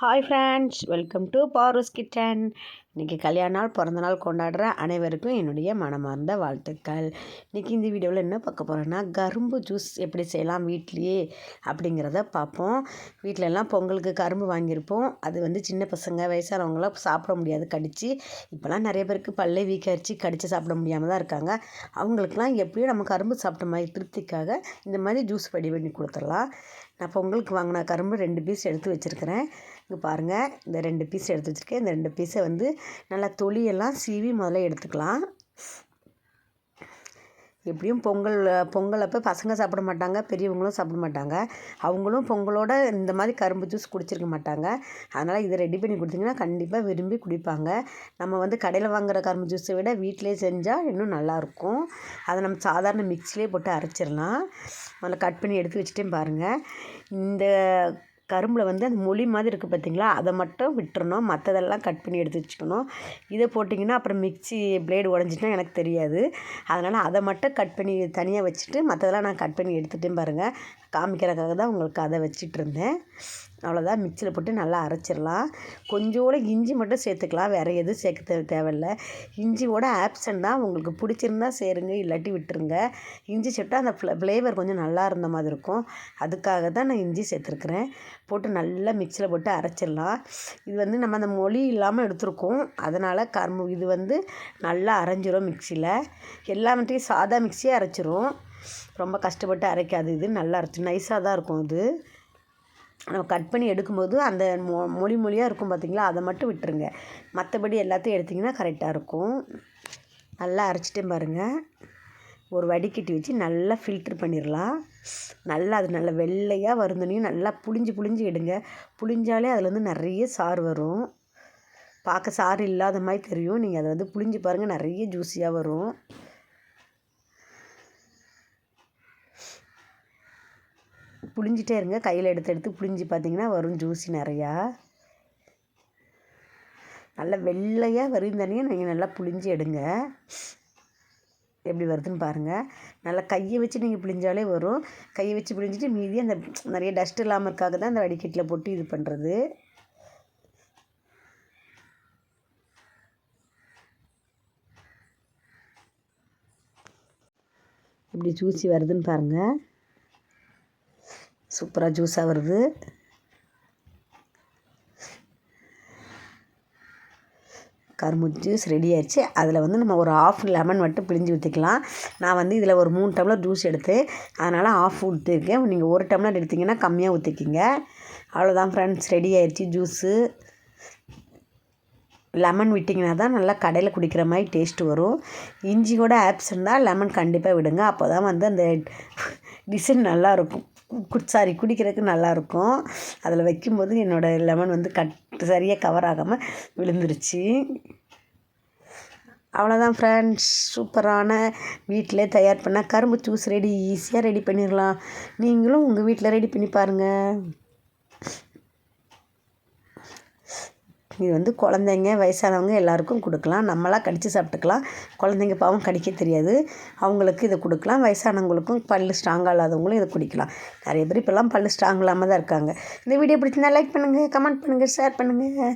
Hi friends welcome to Paru's kitchen இன்றைக்கி கல்யாண நாள் பிறந்த நாள் கொண்டாடுற அனைவருக்கும் என்னுடைய மனமார்ந்த வாழ்த்துக்கள். இன்றைக்கி இந்த வீடியோவில் என்ன பார்க்க போகிறோன்னா கரும்பு ஜூஸ் எப்படி செய்யலாம் வீட்லேயே அப்படிங்கிறத பார்ப்போம். வீட்டிலலாம் பொங்கலுக்கு கரும்பு வாங்கியிருப்போம். அது வந்து சின்ன பசங்க வயசானவங்களாம் சாப்பிட முடியாது கடித்து இப்போலாம் நிறைய பேருக்கு பல்லை வீக்கரிச்சு கடித்து சாப்பிட முடியாமல் தான் இருக்காங்க. அவங்களுக்குலாம் எப்படியும் நம்ம கரும்பு சாப்பிட்ட மாதிரி திருப்திக்காக இந்த மாதிரி ஜூஸ் ரெடி பண்ணி கொடுத்துடலாம். நான் பொங்கலுக்கு வாங்கின கரும்பு ரெண்டு பீஸ் எடுத்து வச்சுருக்கிறேன். இங்கே பாருங்கள் இந்த ரெண்டு பீஸ் எடுத்து வச்சுருக்கேன். இந்த ரெண்டு பீஸை வந்து நல்லா தொலியெல்லாம் சீவி முதல்ல எடுத்துக்கலாம். எப்படியும் பொங்கல் பொங்கல் அப்போ பசங்க சாப்பிட மாட்டாங்க பெரியவங்களும் சாப்பிட மாட்டாங்க. அவங்களும் பொங்கலோட இந்த மாதிரி கரும்பு ஜூஸ் குடிச்சிருக்க மாட்டாங்க. அதனால் இதை ரெடி பண்ணி கொடுத்திங்கன்னா கண்டிப்பாக விரும்பி குடிப்பாங்க. நம்ம வந்து கடையில் வாங்குகிற கரும்பு ஜூஸை விட வீட்டிலே செஞ்சால் இன்னும் நல்லாயிருக்கும் அதை நம்ம சாதாரண மிக்சிலே போட்டு அரைச்சிடலாம். அதில் கட் பண்ணி எடுத்து வச்சுட்டேன் பாருங்கள் இந்த கரும்பில் வந்து அந்த மொழி மாதிரி இருக்குது பார்த்திங்களா? அதை மட்டும் விட்டுறணும். மற்றதெல்லாம் கட் பண்ணி எடுத்து வச்சுக்கணும். இதை போட்டிங்கன்னா அப்புறம் மிக்சி பிளேடு உடஞ்சிட்டுனா எனக்கு தெரியாது. அதனால் அதை மட்டும் கட் பண்ணி தனியாக வச்சுட்டு மற்றதெல்லாம் நான் கட் பண்ணி எடுத்துகிட்டேன் பாருங்கள் காமிக்கிறதுக்காக தான் உங்களுக்கு அதை வச்சிட்ருந்தேன் அவ்வளோதான் மிக்சியில் போட்டு நல்லா அரைச்சிடலாம். கொஞ்சோடு இஞ்சி மட்டும் சேர்த்துக்கலாம். வேறு எதுவும் சேர்க்க தேவை தேவையில்ல. இஞ்சியோட ஆப்ஷன் தான் உங்களுக்கு பிடிச்சிருந்தா சேருங்க இல்லாட்டி விட்டுருங்க. இஞ்சி சேர்த்தா அந்த ஃப்ள ஃப்ளேவர் கொஞ்சம் நல்லா இருந்த மாதிரி இருக்கும். அதுக்காக தான் நான் இஞ்சி சேர்த்துருக்குறேன். போட்டு நல்லா மிக்சியில் போட்டு அரைச்சிடலாம். இது வந்து நம்ம அந்த மொழி இல்லாமல் எடுத்துருக்கோம். அதனால் கரும்பு இது வந்து நல்லா அரைஞ்சிரும் மிக்சியில் எல்லாவற்றையும் சாதா மிக்சியே அரைச்சிரும். ரொம்ப கஷ்டப்பட்டு அரைக்காது. இது நல்லா அரைச்சி நைஸாக தான் இருக்கும் இது நம்ம கட் பண்ணி எடுக்கும்போது அந்த மொ மொழி மொழியாக இருக்கும் பார்த்திங்களா அதை மட்டும் விட்டுருங்க. மற்றபடி எல்லாத்தையும் எடுத்திங்கன்னா கரெக்டாக இருக்கும். நல்லா அரைச்சிட்டேன் பாருங்கள் ஒரு வடிகட்டி வச்சு நல்லா ஃபில்ட்ரு பண்ணிடலாம் நல்லா அது நல்லா வெள்ளையாக வருந்தனையும் நல்லா புளிஞ்சு புளிஞ்சு எடுங்க. புளிஞ்சாலே அதுலேருந்து நிறைய சாறு வரும். பார்க்க சாறு இல்லாத மாதிரி தெரியும். நீங்கள் அதை வந்து புளிஞ்சு பாருங்கள் நிறைய ஜூஸியாக வரும். புளிஞ்சிட்டே இருங்க. கையில் எடுத்து எடுத்து புளிஞ்சு பார்த்தீங்கன்னா வரும் ஜூஸி நிறையா. நல்லா வெள்ளையாக வரும் தனியாக நீங்கள் நல்லா புளிஞ்சு எடுங்க. எப்படி வருதுன்னு பாருங்கள் நல்லா கையை வச்சு நீங்கள் பிழிஞ்சாலே வரும். கையை வச்சு பிழிஞ்சிட்டு மீதி அந்த நிறைய டஸ்ட் இல்லாமல் இருக்காக தான் அந்த வடிகட்டில் போட்டு இது பண்ணுறது இப்படி ஜூசி வருதுன்னு பாருங்கள் சூப்பராக ஜூஸாக வருது. கரும்பு ஜூஸ் ரெடி ஆயிடுச்சு. அதில் வந்து நம்ம ஒரு ஆஃப் லெமன் மட்டும் பிழிஞ்சு ஊற்றிக்கலாம் நான் வந்து இதில் ஒரு மூணு டம்ளர் ஜூஸ் எடுத்தேன். அதனால் ஆஃப் ஊற்றிருக்கேன் நீங்கள் ஒரு டம்ளர் எடுத்திங்கன்னா கம்மியாக ஊற்றிக்கிங்க அவ்வளோதான் ஃப்ரெண்ட்ஸ் ரெடி ஆயிடுச்சு ஜூஸு லெமன் விட்டிங்கன்னா தான் நல்லா கடையில் குடிக்கிற மாதிரி டேஸ்ட்டு வரும். இஞ்சி கூட ஆப்ஸ் இருந்தால் லெமன் கண்டிப்பாக விடுங்க. அப்போ தான் வந்து அந்த டிசைன் நல்லாயிருக்கும் சாரி குடிக்கிறதுக்கு நல்லாயிருக்கும் அதில் வைக்கும்போது என்னோடய லெமன் வந்து கட் சரியாக கவர் ஆகாமல் விழுந்துருச்சு. அவ்வளோதான் ஃப்ரெண்ட்ஸ் சூப்பரான வீட்டிலே தயார் பண்ணால் கரும்பு ஜூஸ் ரெடி ஈஸியாக ரெடி பண்ணிடலாம் நீங்களும் உங்கள் வீட்டில் ரெடி பண்ணி பாருங்கள் இது வந்து குழந்தைங்க வயசானவங்க எல்லாருக்கும் கொடுக்கலாம். நம்மளாம் கடித்து சாப்பிட்டுக்கலாம். குழந்தைங்க பாவம் கடிக்க தெரியாது. அவங்களுக்கு இதை கொடுக்கலாம். வயசானவங்களுக்கும் பல் ஸ்ட்ராங்காக இல்லாதவங்களும் இதை குடிக்கலாம். நிறைய பேர் இப்போல்லாம் பல் ஸ்ட்ராங் இல்லாமல் தான் இருக்காங்க. இந்த வீடியோ பிடிச்சிருந்தா லைக் பண்ணுங்கள் கமெண்ட் பண்ணுங்கள் ஷேர் பண்ணுங்கள்